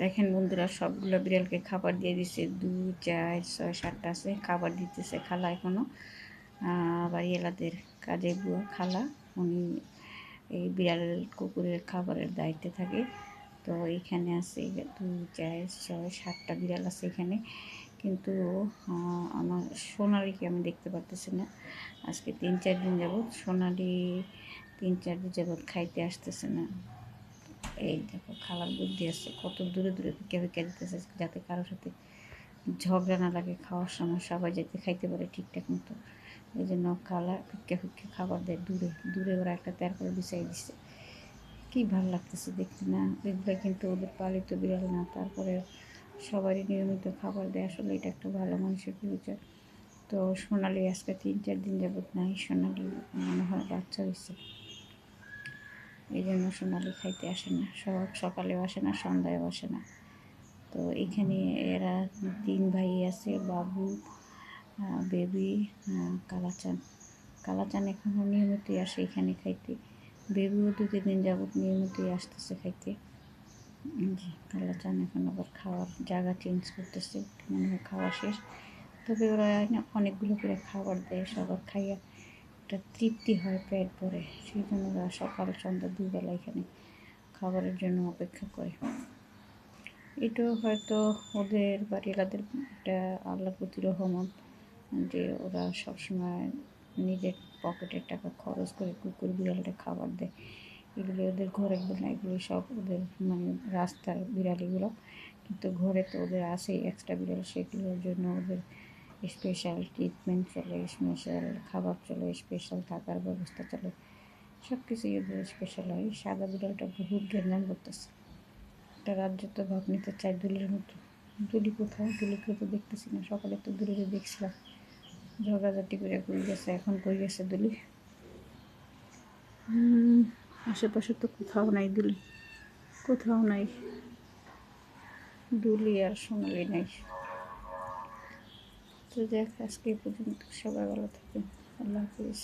দেখেন বন্ধুরা, সবগুলো বিড়ালকে খাবার দিয়ে দিছে। দু চার, ছয় সাতটা আছে, খাবার দিতেছে খালা এখনও আবার এলাদের কাজে বুয়া খালা, উনি এই বিড়াল কুকুরের খাবারের দায়িত্বে থাকে। তো এখানে আছে দু চার, ছয়, সাতটা বিড়াল আছে এখানে। কিন্তু আমার সোনালিকে আমি দেখতে পারতেছি না। আজকে তিন, চার দিন যাবৎ সোনালি তিন, চার দিন যাবৎ খাইতে আসতেছে না। এই দেখো, খালার বুদ্ধি আছে। কত দূরে দূরে ফিকে ফিকে দিতেছে যাতে কারোর সাথে ঝগড়া না লাগে, খাওয়ার সময় সবাই যাতে খাইতে পারে ঠিকঠাক মতো। এই জন্য খালা ফিকে ফিকে খাবার দেয় দূরে দূরে ওরা একটা করে বিছাই দিছে। কি ভালো লাগতেছে দেখতে, না? এগুলো কিন্তু ওদের পালিত বিড়াল না, তারপরে সবারই নিয়মিত খাবার দেয়। আসলে এটা একটা ভালো মানুষের পরিচয়। তো সোনালি আজকে তিন চার দিন যাবত নাই, সোনালি মনে হয় বাচ্চা হয়েছে এই জন্য সোনালি খাইতে আসে না। সব সকালেও আসে না, সন্ধ্যায়ও আসে না। তো এখানে এরা তিন ভাই আছে, বাবু বেবি কালাচান। কালাচান এখনও নিয়মিতই আসে এখানে খাইতে। বেবিও দু দিন যাবত নিয়মিতই আসতেছে খাইতে। জি, কালাচান এখন আবার খাওয়ার জায়গা চেঞ্জ করতেছে। মনে হয় খাওয়া শেষ। তবে ওরা অনেকগুলো করে খাবার দেয়, সবার খাইয়া। একটা তৃপ্তি হয় পেট ভরে। সেই জন্য ওরা সকাল, সন্ধ্যা দুবেলা এখানে খাবারের জন্য অপেক্ষা করে। এটাও হয়তো ওদের বাড়িওয়ালাদের একটা আল্লাহ প্রতি রহমত যে ওরা সবসময় নিজের পকেটের টাকা খরচ করে কুকুর বিড়ালটা খাবার দেয়। এগুলি ওদের ঘরে না, এগুলি সব ওদের মানে রাস্তার বিড়ালিগুলো। কিন্তু ঘরে তো ওদের আসেই এক্সট্রা বিড়াল, সেগুলোর জন্য ওদের স্পেশাল ট্রিটমেন্ট চলে স্পেশাল খাবার চলে স্পেশাল থাকার ব্যবস্থা চলে সব কিছুই ওদের স্পেশাল হয় সাদা বিড়ালটা বহুত গেঞ্জাম করতেছে। একটা রাজ্য তো ভাব নিতে চাই দুলির মতো। দুলি কোথাও দুলিকে তো দেখতেছি না। সকালে তো দুলিকে দেখছিলাম। ঝগড়াঝাটি করে কই গেছে? এখন কই গেছে দুলি? আশেপাশে তো কোথাও নাই দুলি। কোথাও নাই। দুলি আর সোনালি নাই। তো দেখ আজকে পর্যন্ত। সবাই ভালো থাকবেন। আল্লাহ হাফিজ।